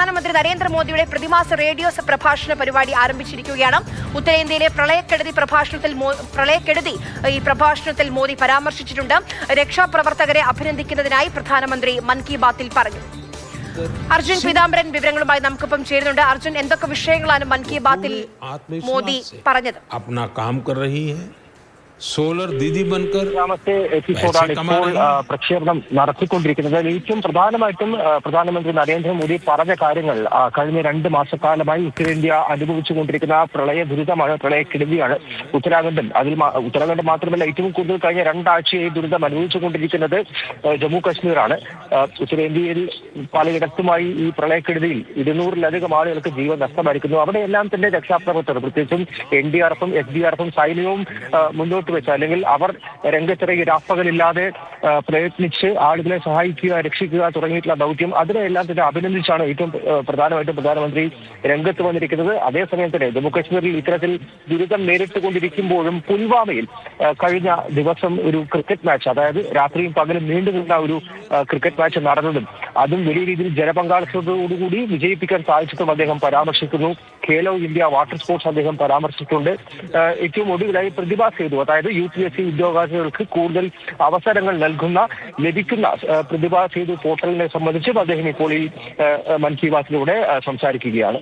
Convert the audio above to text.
പ്രധാനമന്ത്രി നരേന്ദ്രമോദിയുടെ പ്രതിമാസ റേഡിയോ പ്രഭാഷണ പരിപാടി ആരംഭിച്ചിരിക്കുകയാണ്. ഉത്തരേന്ത്യയിലെ പ്രളയക്കെടുതി പ്രഭാഷണത്തിൽ പ്രളയക്കെടുതി ഈ പ്രഭാഷണത്തിൽ മോദി പരാമർശിച്ചിട്ടുണ്ട്. രക്ഷാപ്രവർത്തകരെ അഭിനന്ദിക്കുന്നതിനായി പ്രധാനമന്ത്രി മൻ കി ബാത്തിൽ പറഞ്ഞു. അർജുൻ പീതാംബരൻ വിവരങ്ങളുമായി നമുക്കിപ്പം ചേരുന്നുണ്ട്. അർജുൻ എന്തൊക്കെ വിഷയങ്ങളാണ് മൻ കി ബാത്തിൽ മോദി പറഞ്ഞത്? സോളർ ദീദി ബൻകർ രണ്ടാമത്തെ എപ്പിസോഡാണ് ഇപ്പോൾ പ്രക്ഷേപണം നടത്തിക്കൊണ്ടിരിക്കുന്നത്. ഏറ്റവും പ്രധാനമായിട്ടും പ്രധാനമന്ത്രി നരേന്ദ്രമോദി പറഞ്ഞ കാര്യങ്ങൾ കഴിഞ്ഞ രണ്ട് മാസക്കാലമായി ഉത്തരേന്ത്യ അനുഭവിച്ചുകൊണ്ടിരിക്കുന്ന പ്രളയ ദുരിതമാണ് പ്രളയക്കെടുതിയാണ് ഉത്തരാഖണ്ഡിൽ അതിൽ ഉത്തരാഖണ്ഡ് മാത്രമല്ല ഏറ്റവും കൂടുതൽ കഴിഞ്ഞ രണ്ടാഴ്ചയായി ദുരിതം അനുഭവിച്ചുകൊണ്ടിരിക്കുന്നത് ജമ്മു കശ്മീരാണ് ഉത്തരേന്ത്യയിൽ പലയിടത്തുമായി ഈ പ്രളയക്കെടുതിയിൽ ഇരുന്നൂറിലധികം ആളുകൾക്ക് ജീവൻ നഷ്ടമായിരിക്കുന്നു. അവിടെയെല്ലാം തന്നെ രക്ഷാപ്രവർത്തകർ പ്രത്യേകിച്ചും എൻ ഡി ആർ എഫും എസ് ഡി ആർ എഫും സൈന്യവും മുന്നോട്ട് വെച്ച അല്ലെങ്കിൽ അവർ രംഗത്തിറങ്ങി രാപ്പകലില്ലാതെ പ്രയത്നിച്ച് ആളുകളെ സഹായിക്കുക രക്ഷിക്കുക തുടങ്ങിയിട്ടുള്ള ദൗത്യം അതിനെല്ലാം തന്നെ അഭിനന്ദിച്ചാണ് ഏറ്റവും പ്രധാനമായിട്ടും പ്രധാനമന്ത്രി രംഗത്ത് വന്നിരിക്കുന്നത്. അതേസമയം തന്നെ ജമ്മുകശ്മീരിൽ ഇത്തരത്തിൽ ദുരിതം നേരിട്ടുകൊണ്ടിരിക്കുമ്പോഴും പുൽവാമയിൽ കഴിഞ്ഞ ദിവസം ഒരു ക്രിക്കറ്റ് മാച്ച് അതായത് രാത്രിയും പകലും നീണ്ടു നിന്ന ഒരു ക്രിക്കറ്റ് മാച്ച് നടന്നതും അതും വലിയ രീതിയിൽ ജനപങ്കാളിത്തത്തോടുകൂടി വിജയിപ്പിക്കാൻ സാധിച്ചിട്ടും അദ്ദേഹം പരാമർശിക്കുന്നു. ഖേലോ ഇന്ത്യ വാട്ടർ സ്പോർട്സ് അദ്ദേഹം പരാമർശിച്ചിട്ടുണ്ട്. ഏറ്റവും ഒടുവിലായി പ്രതിഭാ സേതു അതായത് യു പി എസ് സി ഉദ്യോഗാർത്ഥികൾക്ക് കൂടുതൽ അവസരങ്ങൾ നൽകുന്ന ലഭിക്കുന്ന പ്രതിഭാ സേതു പോർട്ടലിനെ സംബന്ധിച്ചും അദ്ദേഹം ഇപ്പോൾ ഈ മൻ കി ബാത്തിലൂടെ സംസാരിക്കുകയാണ്.